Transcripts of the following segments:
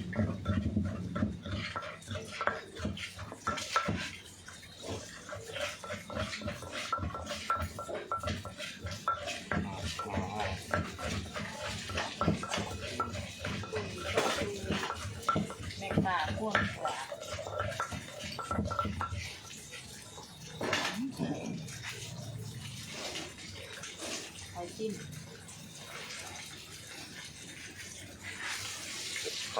面白かった。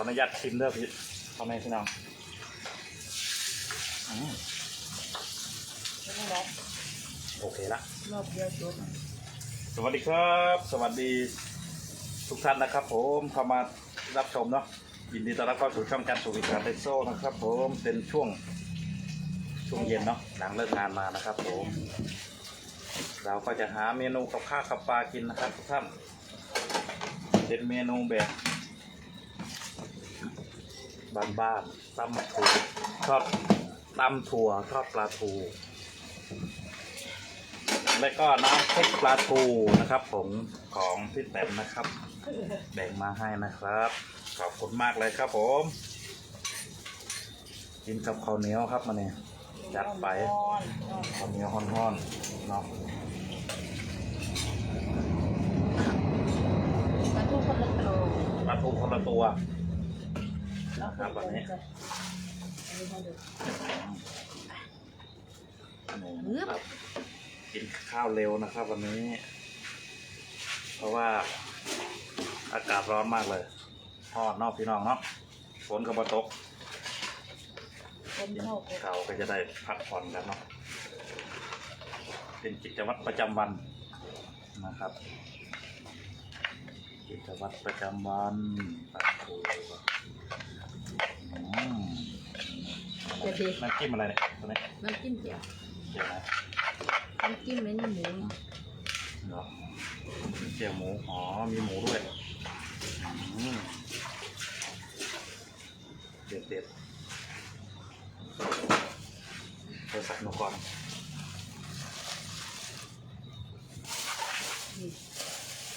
ออนุญาตชิมเด้อพี่พ่อแม่พี่น้องอืมแล้วก็ล็อกโอเคละรอบเดียวจบสวัสดีครับ สวัสดีทุกท่านนะครับ ผมเข้ามารับชมเนาะยินดีต้อนรับเข้าสู่ช่องการสูวิการเทโซนะครับ ผมเป็นช่วงช่วงเย็นเนาะหลังเลิกงานมานะครับ ผม เราก็จะหาเมนูกับข้าวกับปลากินนะครับทุกท่านเป็นเมนูแบบ บ้านๆตำถั่วชอบตำถั่วชอบปลาทู แล้วก็น้ำพริกปลาทูนะครับผมของพี่แต้มนะครับ แบ่งมาให้นะครับ ขอบคุณมากเลยครับผม กินกับข้าวเหนียวครับมาเนี่ยจัดไปร้อนร้อนข้าวเหนียวห้อนๆเนาะปลาทูคนละโลปลาทูค นะครับแบบนี้อันนี้ให้ดูนี่นะครับกินข้าวเร็วนะครับ วันนี้ เพราะว่าอากาศร้อนมากเลยทอดนอกพี่น้องเนาะฝนก็มาตกเขาก็จะได้พักผ่อนกันเนาะเป็นกิจวัตรประจำวันนะครับกิจวัตรประจำวันปักตูอืม เดี๋ยวดิน้ำจิ้มอะไรเนี่ยตัวนี้น้ำจิ้มเจียวเจียวไหมน้ำจิ้มไม่นี่หมูเหรอเจียวหมู อ๋อ มีหมูด้วยอืมเด็ดเด็ดเธอสักหนูก่อนนี่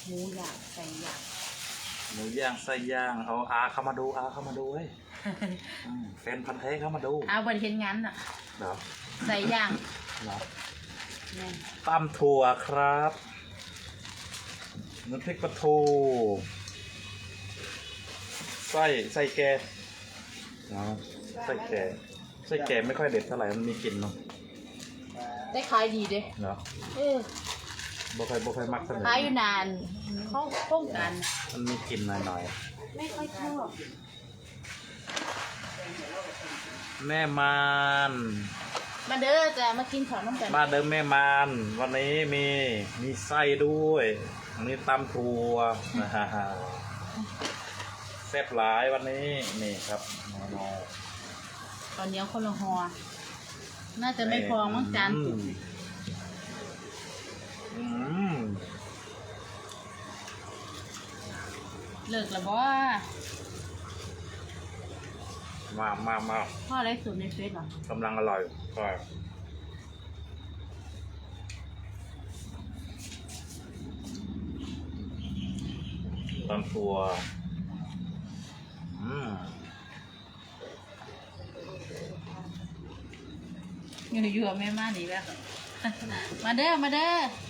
หมูย่างไก่ย่าง หมูย่างไส้ย่างเอาอาเข้ามาดูอาเข้ามาดูเว้ยอืมแฟนพันธุ์แท้เข้ามาดูเอาบริเห็นงั้นอะ เหรอใส่ย่างเหรอแม่นตำถั่วครับน้ำพริกปลาทูไส้ไส้แกอ๋อไส้แกไส้แกไม่ค่อยเด็ดเท่าไหร่มันมีกลิ่นเนาะได้ขายดีเด้เหรอ เออ บ่ค่อยบ่ค่อยมักเท่าไหร่ขายอยู่นาน เขาโครงการมันมีกลิ่นหน่อยไม่ค่อยชอบๆแม่มานมาเด้อจะมากินข้าวน้ำกันมาเดิมแม่มานวันนี้มีมีไส้ด้วยอันนี้ตำถั่วนะฮะแซ่บหลายวันนี้นี่ครับโนโนตอนนี้คนละหัวน่าจะไม่พอมั้งจานอืมอืม เลิกแล้วบ่มามามาพ่ออะไรสูตรในเฟซเหรอกำลังอร่อยก็ตำถั่วอืมอยู่อยู่กับแม่มาหนีแล้วมาเด้อ มาเด้อ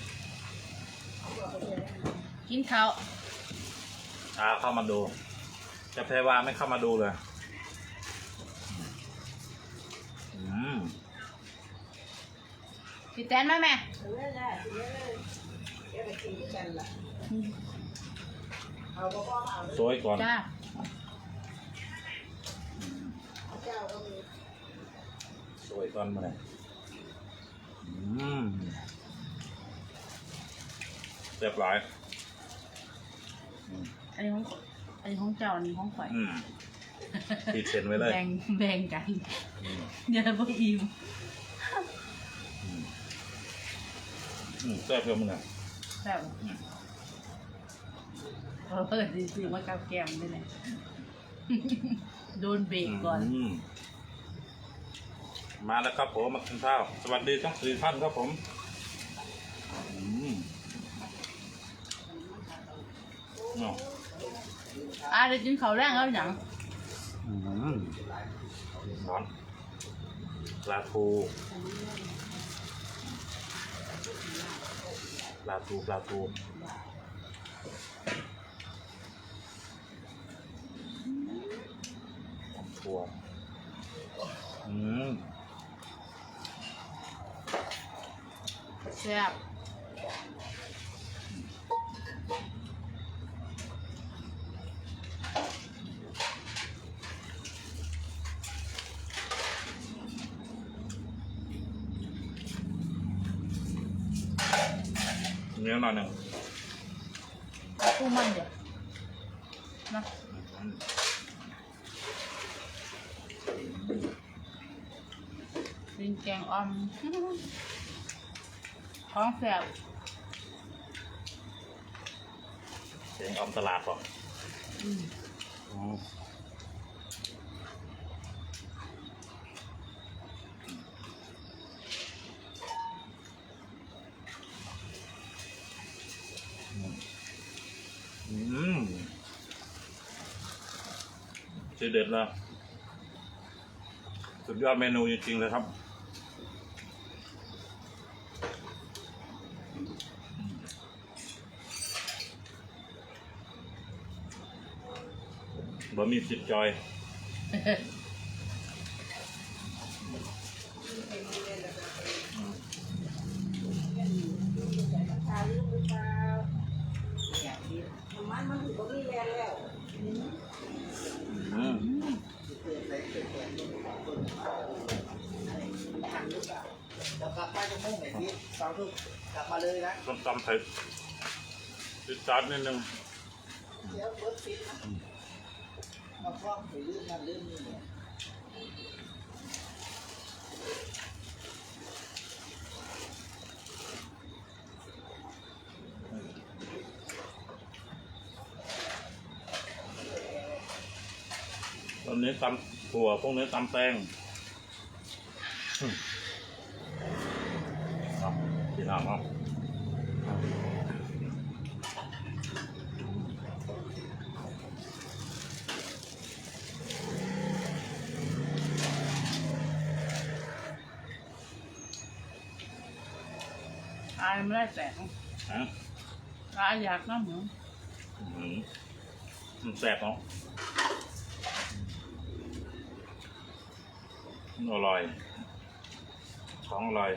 กินข้าวอาเข้ามาดู จะแพรวาไม่เข้ามาดูเลย อืมพี่แตนมาแม่สวยก่อน จ้าสวยก่อนมาเลยอืมเรียบร้อย อันนี้ของอันนี้ของเจ้าอันนี้ของข่อยอืมติดเซ็นไว้เลยแบ่งแบ่งกันอืมเดี๋ยวบ่อิ่มอืมแซ่บเพิ่มมึงอะแบบอืมเออดีสิมากับแก้มนี่แหละโดนเบรกก่อนมมาแล้วครับผมมากินข้าว สวัสดีทั้งสี่ท่านครับผมอืม เนาะอะเดี๋ยวกินข้าวแรงเอาอย่างอืมร้อนปลาทูปลาทูปลาทูถั่วอืมแซ่บ เนื้อหน่อยหนึ่งตู้มันเดี๋ยวนะอืมกินแกงอ่อมท้องแซ่บเสียงออมตลาดป่ะ อืม อืมอืม ที่เด็ดเลยสุดยอดเมนูจริงๆเลยครับ บะหมี่สิบจอย ติดนนิดนึงเดี๋ยวเบิร์ดฟิตนะมาคล้องไปลื่นนั่นลื่นนี่เนี่ยตอนนี้ตำถั่วพวกนี้ตำแตงอืมเอาพี่น้องเอาายไม่ได้แสงฮะอายอยากน้ำหมูอืมมันแสบเนาะอร่อย ของอร่อย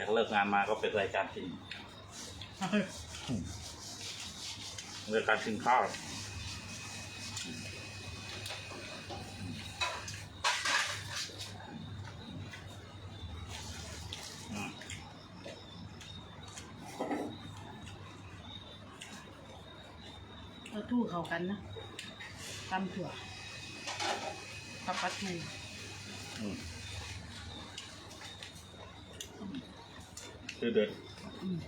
จากเลิกงานมาก็เป็นรายการกินรายการกินข้าวอืมแล้วทู่เขากันนะตำถั่วกับปลาทูอืม คือเด็ด อืม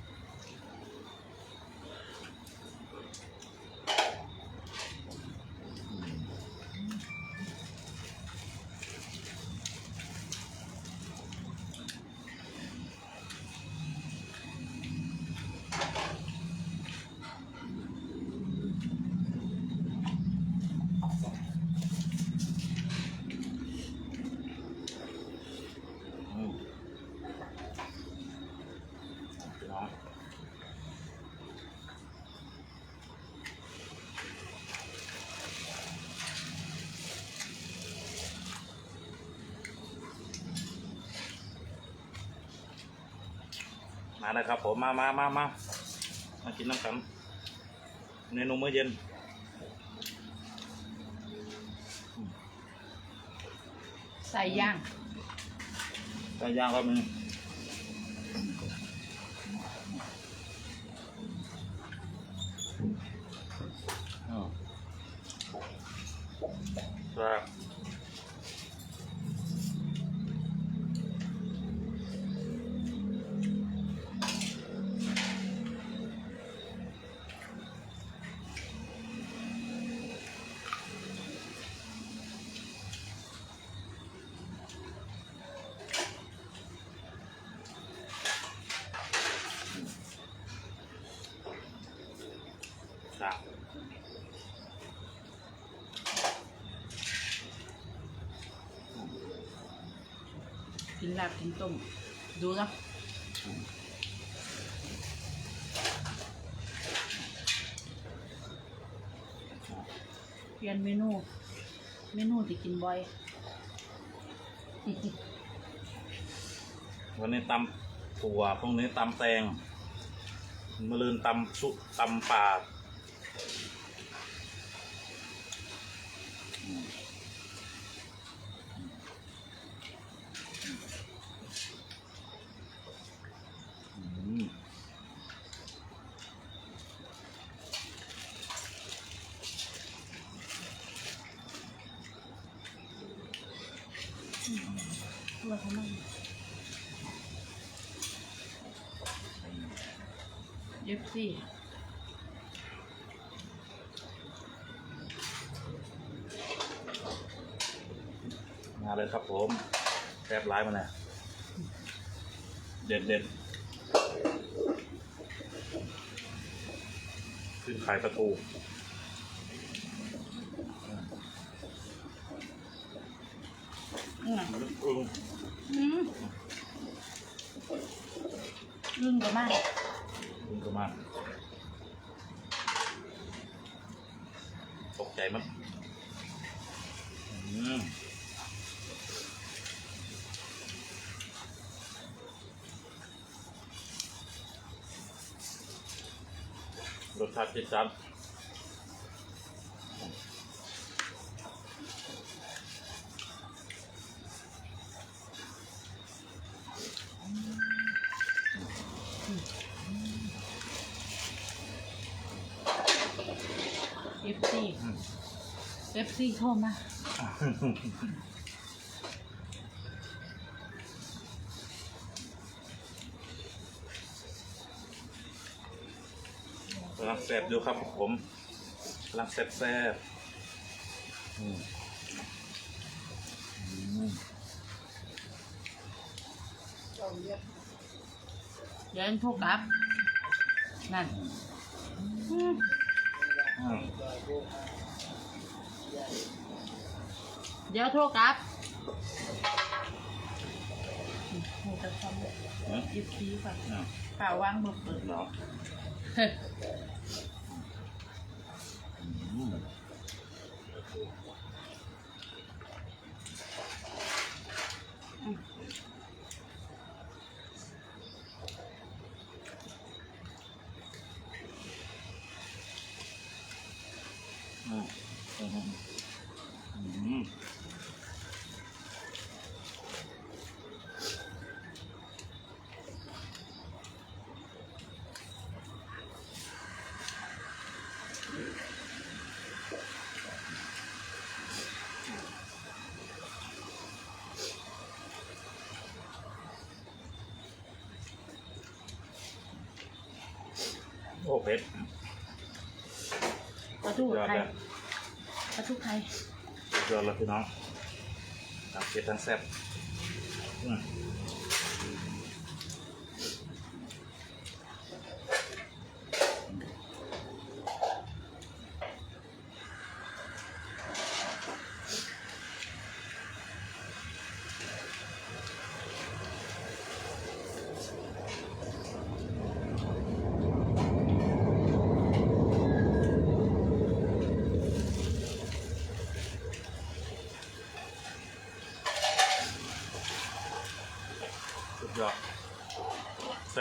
อืมพี่น้อง มาแล้วครับผมมามามามามากินน้ำกันเมนูมื้อเย็นใส่ย่างไก่ย่างก็มี ครับกินลาบกินต้ม ดูนะเปลี่ยนเมนู เมนูที่กินบ่อยวันนี้ตำถั่วพรุ่งนี้ตำแตงมะรืนตำสุตำป่า ตัวเขามั่งเย็บซี่ มาเลยครับผมแซ่บร้ายมาเลยเด็ดเด็ดขึ้นขายประตูอืมอึ้งอืมอึ้งก็มากอึ้งก็มากตกใจมั้งอืม รสชาติจัดจัด嗯เอฟซีเอฟซีเข้ามา แซ่บอยู่ครับผมกำลังแซ่บแซ่บอืมอืมเราเรียกเดี๋ยวอันโทรกลับ นั่นอืมอืมลอยโบมาใหญ่เดี๋ยวโทรกลับอืมโหจะทำเลยอืมเอฟซีค่ะอืมเปล่าวางมือเปิด เนาะ อ้เผ็ดปลาทูยอดไทยเลยปลาทูไทย ยอดเลยพี่น้องทั้งเผ็ดทั้งแซ่บอืม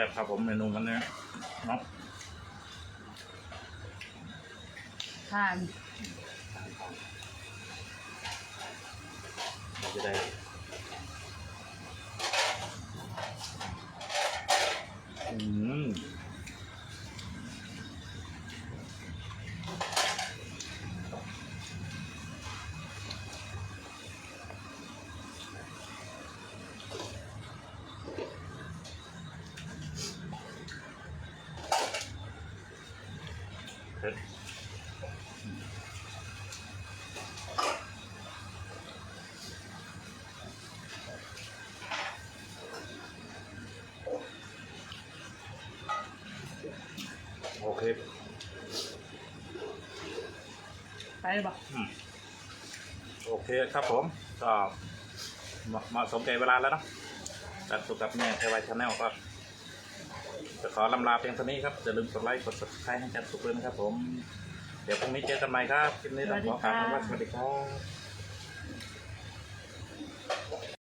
ซ่บครับผมเมนูมันเนี้ยเนาะทาน ปเลยบอกอืมโอเคครับผมก็เหมาะเหมาะสมใจเวลาแล้วเนอะจัดสุขกับแม่เทวายชาแนลก็จะขอลำลาเพียงเท่านี้ครับอย่าลืมกดไลค์กด subscribe ให้จันสุขด้วยนะครับผม เดี๋ยวพรุ่งนี้เจอกันใหม่ครับคลิปนี้ต้องขอกราบคำว่าสวัสดีครับ